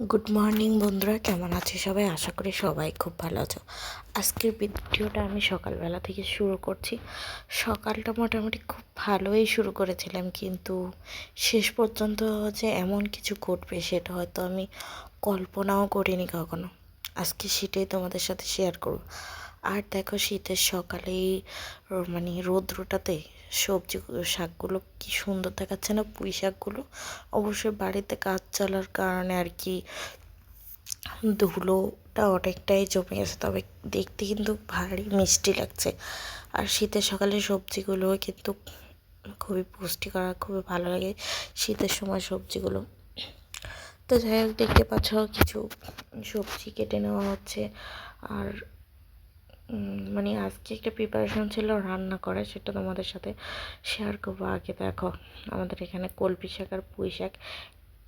Good morning বন্ধুরা। কেমন আছে সবাই? আশা করি সবাই খুব ভালো আছো। আজকের ভিডিওটা আমি সকালবেলা থেকে শুরু করছি। সকালটা মোটামুটি খুব ভালোই শুরু করেছিলাম, কিন্তু শেষ পর্যন্ত যে এমন কিছু ঘটবে সেটা হয়তো আমি কল্পনাও করিনি কখনো। আজকে সেটাই তোমাদের সাথে শেয়ার করব। আর দেখো, শীতের সকালেই মানে রৌদ্রটাতে সবজি শাকগুলো কি সুন্দর দেখাচ্ছে না পুঁই শাকগুলো? অবশ্যই বাড়িতে কাজ চলার কারণে আর কি ধুলোটা অনেকটাই জমে গেছে, তবে দেখতে কিন্তু ভারী মিষ্টি লাগছে। আর শীতের সকালে সবজিগুলো কিন্তু খুবই পুষ্টিকর আর খুবই ভালো লাগে শীতের সময় সবজিগুলো। তো যাই হোক, দেখতে পাচ্ছ কিছু সবজি কেটে নেওয়া হচ্ছে। আর মানে আজকে একটা প্রিপারেশন ছিল রান্না করা সেটা তোমাদের সাথে শেয়ার করব। আগে দেখো, আমাদের এখানে কলপি শাক আর পুঁই শাক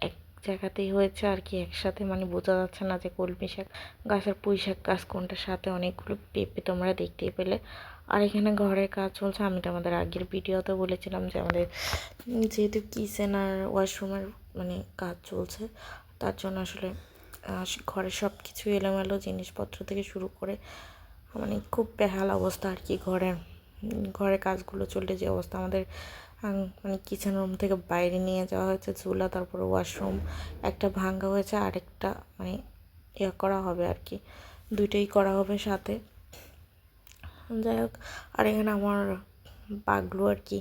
এক জায়গাতেই হয়েছে আর কি, একসাথে মানে বোঝা যাচ্ছে না যে কলমি শাক গাছ আর পুঁই শাক গাছ কোনটার সাথে অনেকগুলো পেঁপে তোমরা দেখতেই পেলে। আর এখানে ঘরের কাজ চলছে, আমি তো আমাদের আগের ভিডিওতে বলেছিলাম যে আমাদের যেহেতু কিচেন আর ওয়াশরুমের মানে কাজ চলছে, তার জন্য আসলে ঘরের সব কিছু এলোমেলো জিনিসপত্র থেকে শুরু করে মানে খুব বেহাল অবস্থা আর কি ঘরে। ঘরে কাজগুলো চললে যে অবস্থা আমাদের মানে কিচেন রুম থেকে বাইরে নিয়ে যাওয়া হয়েছে, চুলা, তারপরে ওয়াশরুম একটা ভাঙ্গা হয়েছে, আরেকটা মানে ইয়ে করা হবে আর কি, দুইটাই করা হবে সাথে। যাই হোক, আর এখানে আমার পাগলু আর কি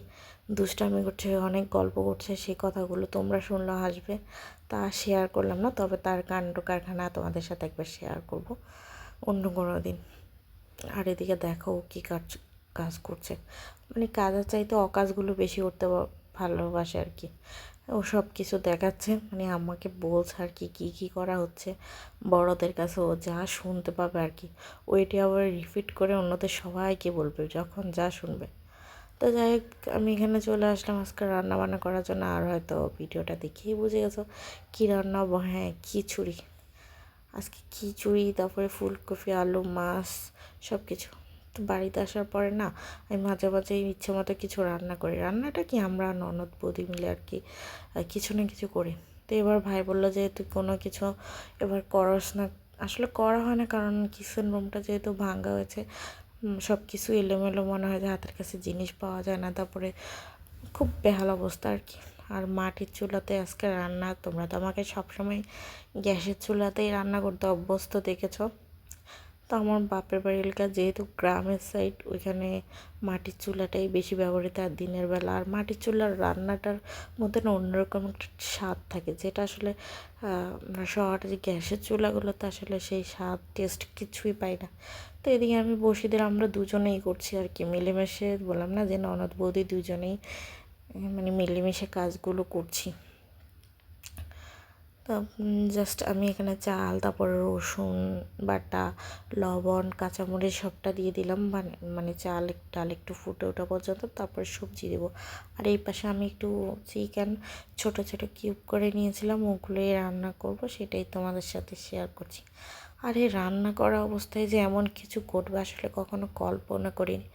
দুষ্টামি করছে, অনেক গল্প করছে সেই কথাগুলো তোমরা শুনলেও হাসবে, তা শেয়ার করলাম না, তবে তার কাণ্ড কারখানা তোমাদের সাথে একবার শেয়ার করব, অন্য কোনো দিন। আর এদিকে দেখো কী কাজ কাজ করছে। মানে কাজের চাইতে অকাজগুলো বেশি করতে ভালোবাসে আর কি। ও সব কিছু দেখাচ্ছে মানে আমাকে বলছে আর কি, কী কী করা হচ্ছে। বড়দের কাছে ও যা শুনতে পাবে আর কি। ওইটি আবার রিপিট করে অন্যদের সবাইকে বলবে, যখন যা শুনবে। তো যাই হোক, আমি এখানে চলে আসলাম আজকে রান্না বান্না করার জন্য। আর হয়তো ভিডিওটা দেখেই বুঝে গেছো, কী রান্না হ্যাঁ খিচুড়ি আজকে খিচুড়ি, তারপরে ফুলকপি, আলু, মাছ সব কিছু তো বাড়িতে আসার পরে না, আমি মাঝে মাঝে ইচ্ছে মতো কিছু রান্না করি। রান্নাটা কি আমরা ননদ, বৌদি মিলে আর কি কিছু না কিছু করি। তো এবার ভাই বলল যে, তুই কোনো কিছু এবার করস না। আসলে করা হয় না, কারণ কিচেন রুমটা যেহেতু ভাঙ্গা হয়েছে সব কিছু এলোমেলো মনে হয় যে হাতের কাছে জিনিস পাওয়া যায় না। তারপরে খুব বেহাল অবস্থা আর কি। আর মাটির চুলাতে আজকে রান্না তোমরা তো আমাকে সবসময় গ্যাসের চুলাতেই রান্না করতে অভ্যস্ত দেখেছ। তো আমার বাপের বাড়ি এলাকা যেহেতু গ্রামের সাইড ওইখানে মাটির চুলাটাই বেশি ব্যবহৃত আর দিনের বেলা। আর মাটির চুলার রান্নাটার মধ্যে না অন্যরকম একটা স্বাদ থাকে যেটা আসলে আহ, আমরা শহরে যে গ্যাসের চুলাগুলোতে আসলে সেই স্বাদ টেস্ট কিছুই পাই না। তো এদিকে আমি বসিদের আমরা দুজনেই করছি আর কি। মিলেমিশে বললাম না যে ননদ বৌদি দুজনেই মানে মিলেমিশে কাজগুলো করছি। জাস্ট আমি এখানে চাল, তারপরে রসুন, বাটা, লবণ, কাঁচামরিচ সবটা দিয়ে দিলাম। মানে চাল ডাল একটু ফুটে ওঠা পর্যন্ত, তারপরে সবজি দেবো। আর এই পাশে আমি একটু চিকেন ছোট ছোট কিউব করে নিয়েছিলাম ওগুলোই রান্না করব, সেটাই তোমাদের সাথে শেয়ার করছি। আর এই রান্না করা অবস্থায় যে এমন কিছু ঘটবে, আসলে কখনো কল্পনা করিনি।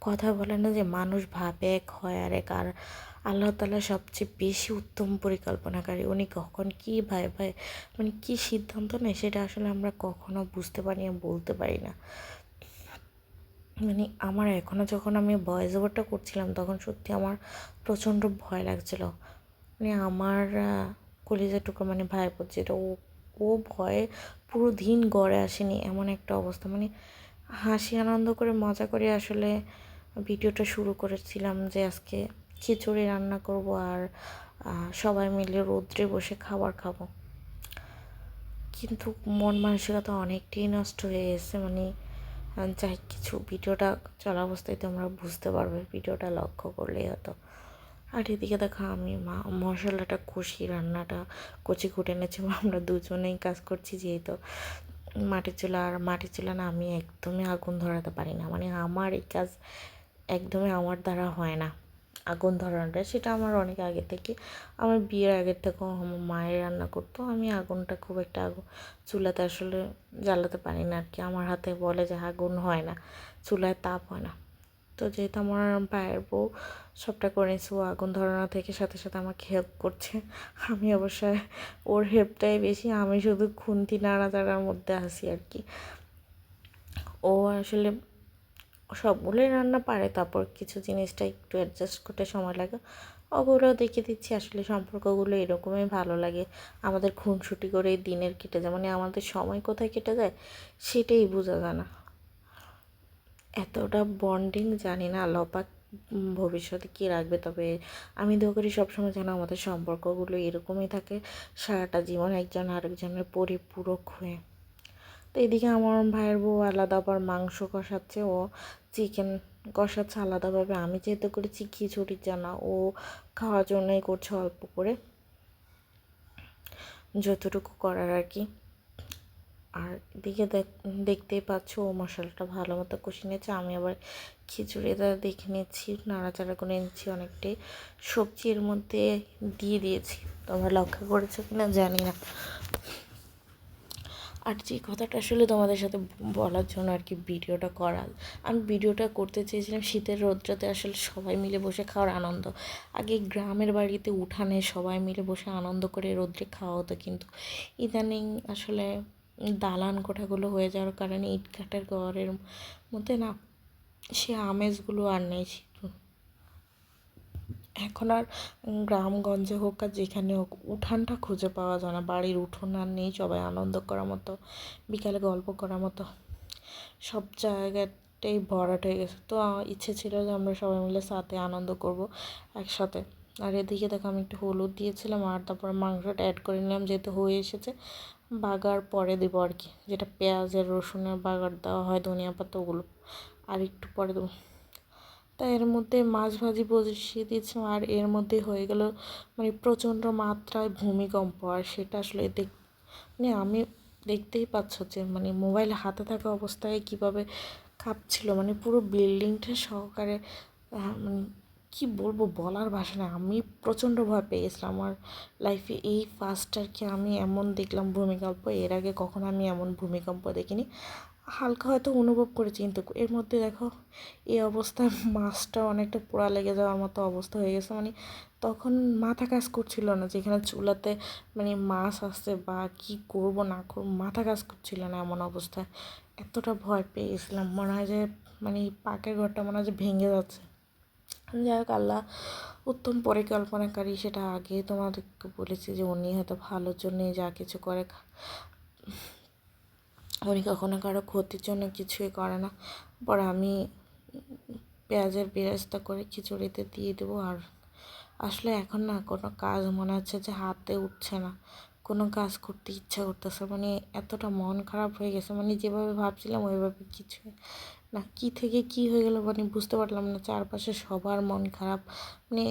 কথা বলে না যে মানুষ ভাবে এক হয় আর এক। আর আল্লাহ তালা সবচেয়ে বেশি উত্তম পরিকল্পনাকারী। উনি কখন কী ভাই ভাই মানে কী সিদ্ধান্ত নেয় সেটা আসলে আমরা কখনো বুঝতে পারি না বলতে পারি না। মানে আমার এখনও যখন আমি ভয়েস ওভারটা করছিলাম তখন সত্যি আমার প্রচণ্ড ভয় লাগছিল। মানে আমার আহ, কলিজাটুকু মানে ভাইপোর যেটা ও ও ভয়ে পুরো দিন গড়ে আসেনি এমন একটা অবস্থা। মানে হাসি আনন্দ করে মজা করে আসলে ভিডিওটা শুরু করেছিলাম যে আজকে খিচুড়ি রান্না করব আর সবাই মিলে রোদ্রে বসে খাবার খাব। কিন্তু মন মানসিকতা অনেকটাই নষ্ট হয়ে গেছে মানে যাই কিছু ভিডিওটা চলা অবস্থায় তোমরা বুঝতে পারবে, ভিডিওটা লক্ষ্য করলেই হতো আর এদিকে দেখো, আমি মা, মশলাটা কষি রান্নাটা কচি কুটে এনেছি আমরা দুজনেই কাজ করছি যেহেতু। মাটির চুলা, আর মাটির চুলা না আমি একদমই আগুন ধরাতে পারি না মানে আমার এই কাজ একদমই আমার দ্বারা হয় না। আগুন ধরানোটা সেটা আমার অনেক আগে থেকে। আমার বিয়ের আগের থেকেও আমার মায়ের রান্না করতো। আমি আগুনটা খুব একটা আগুন চুলাতে আসলে জ্বালাতে পারি না আর কি আমার হাতে বলে যে আগুন হয় না। চুলায় তাপ হয় না। তো যেহেতু আমার ভাইয়ের বউ সবটা করে নিচ্ছে ও আগুন ধরানো থেকে সাথে সাথে আমাকে হেল্প করছে। আমি অবশ্যই ওর হেল্পটাই বেশি। আমি শুধু খুন্তি নাড়া নাড়াচাড়ার মধ্যে আসি আর কি ও আসলে সবগুলোই রান্না পারে, তারপর কিছু জিনিসটা একটু অ্যাডজাস্ট করতে সময় লাগে। ওগুলোও দেখে দিচ্ছি, আসলে সম্পর্কগুলো এরকমই ভালো লাগে। আমাদের খুনসুটি করে দিনের কেটে যায় মানে আমাদের সময় কোথায় কেটে যায় সেটাই বোঝা যায় না। এতটা বন্ডিং জানি না লপাক ভবিষ্যতে কী রাখবে, তবে আমি দোয়া করি সবসময় যেন আমাদের সম্পর্কগুলো এরকমই থাকে, সারাটা জীবন একজন আরেকজনের পরিপূরক হয়ে। তো এদিকে আমার ভাইয়ের বউ আলাদা আবার মাংস কষাচ্ছে, ও চিকেন কষাচ্ছে আলাদাভাবে। আমি যেহেতু করেছি খিচুড়ি জানা ও খাওয়ার জন্যই করছে অল্প করে। যতটুকু করার আর কি। আর এদিকে দেখতেই পাচ্ছ ও মশলাটা ভালো মতো কষিয়ে নিয়েছে। আমি আবার খিচুড়িটা দেখে নিচ্ছি, নাড়াচাড়া করে নিচ্ছি অনেকটাই। সবজি এর মধ্যে দিয়ে দিয়েছি। তোমরা লক্ষ্য করেছ কিনা জানি না। আর যে কথাটা আসলে তোমাদের সাথে বলার জন্য আর কি ভিডিওটা করা আমি ভিডিওটা করতে চেয়েছিলাম শীতের রোদ্রাতে আসলে সবাই মিলে বসে খাওয়ার আনন্দ। আগে গ্রামের বাড়িতে উঠানে সবাই মিলে বসে আনন্দ করে রোদ্রে খাওয়া হতো কিন্তু ইদানিং আসলে দালান কোঠাগুলো হয়ে যাওয়ার কারণে ইটকাঠের ঘরের মধ্যে না, সে আমেজগুলো আর নেই এখন আর গ্রামগঞ্জে হোক আর যেখানে হোক, উঠানটা খুঁজে পাওয়া যায় না। বাড়ির উঠোন আর নেই, সবাই আনন্দ করার মতো, বিকালে গল্প করার মতো। সব জায়গাটাই ভরাট হয়ে গেছে। তো ইচ্ছে ছিল যে আমরা সবাই মিলে সাথে আনন্দ করব একসাথে। আর এদিকে দেখো, আমি একটু হলুদ দিয়েছিলাম আর তারপরে মাংসটা অ্যাড করে নিলাম, যেহেতু হয়ে এসেছে। বাগার পরে দেবো আর কি। যেটা পেঁয়াজের রসুনের বাগার দেওয়া হয়, ধনিয়া পাতা ওগুলো। আর একটু পরে দেবো। তাই এর মধ্যে মাছ ভাজি বসিয়ে দিয়েছিলাম আর এর মধ্যে হয়ে গেল মানে প্রচণ্ড মাত্রায় ভূমিকম্প। আর সেটা আসলে দেখ মানে আমি দেখতেই পাচ্ছ যে মানে মোবাইল হাতে থাকা অবস্থায় কীভাবে কাঁপছিল মানে পুরো বিল্ডিংটা সহকারে মানে কী বলব বলার ভাষা না আমি প্রচণ্ড ভয় পেয়ে গেছিলাম আমার লাইফে এই ফার্স্ট আর কি আমি এমন দেখলাম ভূমিকম্প, এর আগে কখনো আমি এমন ভূমিকম্প দেখিনি। হালকা হয়তো অনুভব করেছি, কিন্তু এর মধ্যে দেখো, এই অবস্থায় মাছটা অনেকটা পোড়া লেগে যাওয়ার মতো অবস্থা হয়ে গেছে। মানে তখন মাথা কাজ করছিল না যেখানে চুলাতে মানে মাছ আসছে বা কি করব, না করব, মাথা কাজ করছিল না এমন অবস্থায় এতটা ভয় পেয়ে গেছিলাম, মনে হয় যে মানে পাকের ঘরটা মনে হয় যে ভেঙে যাচ্ছে। যাই হোক, আল্লাহ উত্তম পরিকল্পনাকারী, সেটা আগে তোমাদেরকে বলেছি যে উনি হয়তো ভালোর জন্যে যা কিছু করে উনি কখনো কারও ক্ষতির জন্য কিছুই করে না। পরে আমি পেঁয়াজের বেরেস্তা করে খিচুড়িতে দিয়ে দেবো। আর আসলে এখন না কোনো কাজ মনে হচ্ছে যে হাতে উঠছে না। কোনো কাজ করতে ইচ্ছা করতেছে মানে এতটা মন খারাপ হয়ে গেছে। মানে যেভাবে ভাবছিলাম ওইভাবে কিছু না। কি থেকে কি হয়ে গেল মানে বুঝতে পারলাম না। চারপাশে সবার মন খারাপ। মানে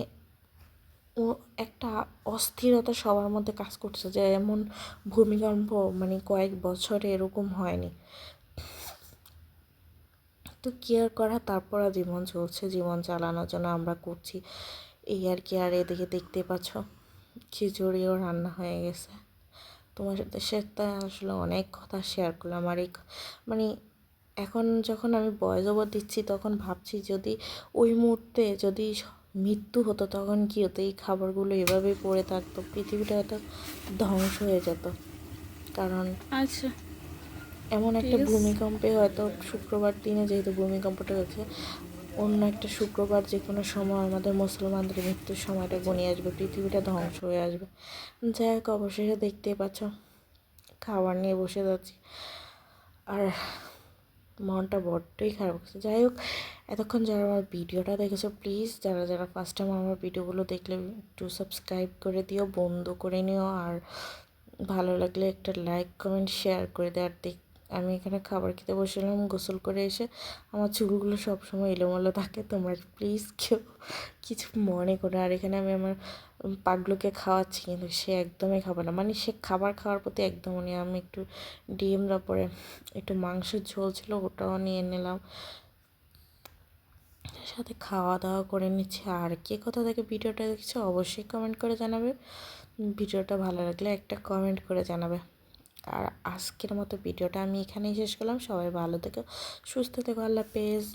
একটা অস্থিরতা সবার মধ্যে কাজ করছে যে এমন ভূমিকম্প মানে কয়েক বছরে এরকম হয়নি। তো কেয়ার করা? তারপর জীবন চলছে, জীবন চালানোর জন্য আমরা করছি। এই আর কি, আর এদিকে দেখতে পাচ্ছ, খিচুড়িও রান্না হয়ে গেছে। তোমার সাথে সাথে আসলে অনেক কথা শেয়ার করলাম। আর এই মানে এখন যখন আমি বয়স দিচ্ছি, তখন ভাবছি যদি ওই মুহূর্তে যদি মৃত্যু হতো তখন কী হতো? এই খাবারগুলো এভাবেই পড়ে থাকতো পৃথিবীটা হয়তো ধ্বংস হয়ে যেত। কারণ আচ্ছা। এমন একটা ভূমিকম্পে হয়তো শুক্রবার দিনে যেহেতু ভূমিকম্পটা হয়েছে অন্য একটা শুক্রবার যে কোনো সময় আমাদের মুসলমানদের মৃত্যুর সময়টা গনিয়ে আসবে পৃথিবীটা ধ্বংস হয়ে আসবে। যাই হোক অবশেষে দেখতেই পাচ্ছ খাবার নিয়ে বসে যাচ্ছি আর মনটা বড্ডই খারাপ লাগছে। যাই হোক, এতক্ষণ যারা আমার ভিডিওটা দেখেছ প্লিজ যারা যারা ফার্স্ট টাইম আমার ভিডিওগুলো দেখলে, একটু সাবস্ক্রাইব করে দিও, বন্ধ করে নিও, আর ভালো লাগলে একটা লাইক কমেন্ট শেয়ার করে দেয় আর দেখ আমি এখানে খাবার খেতে বসেছিলাম, গোসল করে এসে আমার চুলগুলো সবসময় এলোমেলো থাকে, তোমরা প্লিজ কেউ কিছু মনে করে আর এখানে আমি আমার পাগলুকে খাওয়াচ্ছি, কিন্তু সে একদমই খাবে না। মানে সে খাবার খাওয়ার প্রতি একদম নিয়ে আমি একটু ডিম, তারপরে একটু মাংসের ঝোল ছিল, ওটাও নিয়ে নিলাম। সাথে খাওয়া দাওয়া করে নিচ্ছি। আর কে কোথা থেকে ভিডিওটা দেখছ, অবশ্যই কমেন্ট করে জানাবে। ভিডিওটা ভালো লাগলে একটা কমেন্ট করে জানাবে। আর আজকের মতো ভিডিওটা আমি এখানেই শেষ করলাম। সবাই ভালো থেকো, সুস্থ থেকো, আল্লাহ পেজ